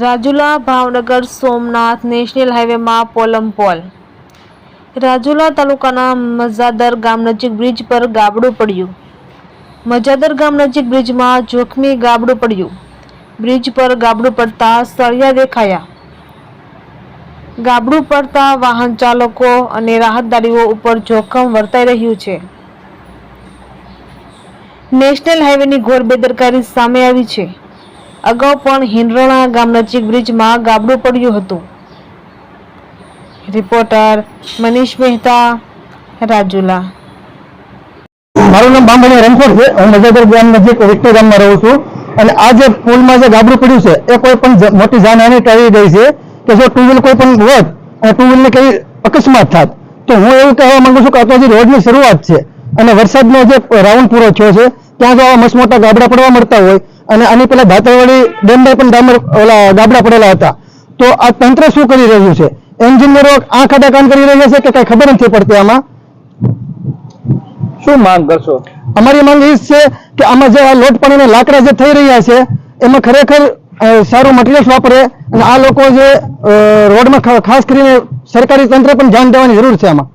Rajula Bhavnagar Somnath national હાઈવેમાં પોલમ પોલ. રાજુલા તાલુકાના મજાદર ગામ નજીક બ્રિજ પર ગાબડું પડ્યું. મજાદર ગામ નજીક બ્રિજમાં જોખમી ગાબડું પડ્યું. બ્રિજ પર ગાબડું પડતા સળિયા દેખાયા. ગાબડું પડતા વાહન ચાલકો અને રાહતદારીઓ ઉપર જોખમ વર્તાઈ રહ્યું છે. નેશનલ હાઈવેની ઘોર બેદરકારી સામે આવી છે. અગાઉ પણ હિંડરણા ગામ નજીક બ્રિજમાં ગાબડું પડ્યું હતું. રિપોર્ટર મનીષ મહેતા, રાજુલા. મારું નામ બાંભણી રણછોડ છે. હું મજાદર ગામ નજીક વિક્ટર ગામમાં રહું છું. અને આ જે પુલમાં જે ગાબડું પડ્યું છે, એ કોઈ પણ મોટી જાનહાની ટાળી ગઈ છે કે જો ટુ કોઈ પણ હોત અને ટુ વ્હીલને કઈ અકસ્માત થાત. તો હું એવું કહેવા માંગુ છું કે આ તો રોડની શરૂઆત છે. અને વરસાદનો જે રાઉન્ડ પૂરો થયો છે, ત્યાં જો આવા મસ્ત મોટા ગાબડા પડવા મળતા હોય. અને આની પેલા ધાતરવાડી ડેમમાં પણ ડામર ઓલા ગાબડા પડેલા હતા. તો આ તંત્ર શું કરી રહ્યું છે? એન્જિનિયરો આંખ આડા કામ કરી રહ્યા છે કે કઈ ખબર નથી પડતી આમાં? શું માંગ કરશો? અમારી માંગ એ છે કે આમાં જે આ લોટ પાણીના લાકડા જે થઈ રહ્યા છે એમાં ખરેખર સારું મટીરિયલ્સ વાપરે અને આ લોકો જે રોડમાં ખાસ કરીને સરકારી તંત્ર પણ ધ્યાન દેવાની જરૂર છે આમાં.